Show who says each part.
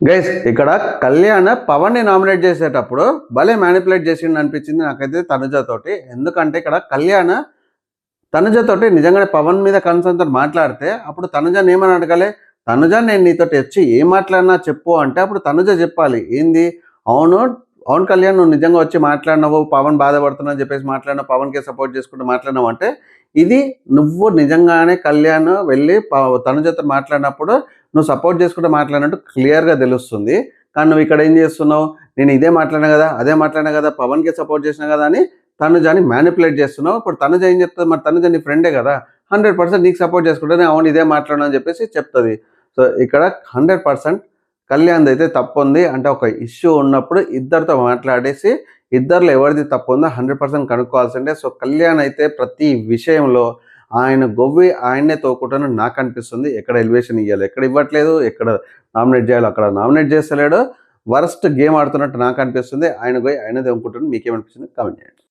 Speaker 1: Guys ఇక్కడ Kalyan పవన్ని nominate చేసేటప్పుడు భలే మ్యానిపులేట్ చేసిండు అనిపించింది నాకైతే తనుజతోటి. ఎందుకంటే ఇక్కడ కళ్యాణ్ తనుజతోటి నిజంగానే పవన్ మీద కన్సర్న్ తోటి మాట్లాడితే అప్పుడు తనుజని ఏమని అడగాలి? తనుజ నేను నీతోటి వచ్చి ఏం మాట్లాడినా చెప్పు అంటే అప్పుడు తనుజ చెప్పాలి. ఏంది? అవును అవును కళ్యాణ్ నువ్వు నిజంగా వచ్చి మాట్లాడినావు పవన్ బాధపడుతున్నా అని చెప్పేసి మాట్లాడినావు పవన్కే సపోర్ట్ చేసుకుంటూ మాట్లాడినావు అంటే ఇది నువ్వు నిజంగానే కళ్యాణ్ వెళ్ళి తనుజతో మాట్లాడినప్పుడు నువ్వు సపోర్ట్ చేసుకుంటూ మాట్లాడినట్టు క్లియర్గా తెలుస్తుంది. కానీ నువ్వు ఇక్కడ ఏం చేస్తున్నావు? నేను ఇదే మాట్లాడినా కదా అదే మాట్లాడినా కదా పవన్కే సపోర్ట్ చేసినా కదా అని తనుజని మ్యానిపులేట్ చేస్తున్నావు. ఇప్పుడు తనుజ ఏం చెప్తుంది? మరి తనుజ నీ ఫ్రెండే కదా హండ్రెడ్ పర్సెంట్ నీకు సపోర్ట్ చేసుకుంటే అవును ఇదే మాట్లాడను అని చెప్పేసి చెప్తుంది. సో ఇక్కడ హండ్రెడ్ పర్సెంట్ కళ్యాణ్ అయితే తప్పు ఉంది అంటే ఒక ఇష్యూ ఉన్నప్పుడు ఇద్దరితో మాట్లాడేసి ఇద్దరిలో ఎవరిది తప్పు ఉందో హండ్రెడ్ పర్సెంట్ కనుక్కోవాల్సిందే. సో కళ్యాణ్ అయితే ప్రతి విషయంలో ఆయన గొవ్వి ఆయన్నే తోకుంటాను నాకు అనిపిస్తుంది ఎక్కడ ఎలివేషన్ ఇవ్వాలి ఎక్కడ ఇవ్వట్లేదు? ఎక్కడ నామినేట్ చేయాలో? అక్కడ నామినేట్ చేస్తలేడు. వరస్ట్ గేమ్ ఆడుతున్నట్టు నాకు అనిపిస్తుంది ఆయన పోయి ఆయన తోముకుంటాను మీకేమనిపిస్తుంది? కామెంట్ చేయండి.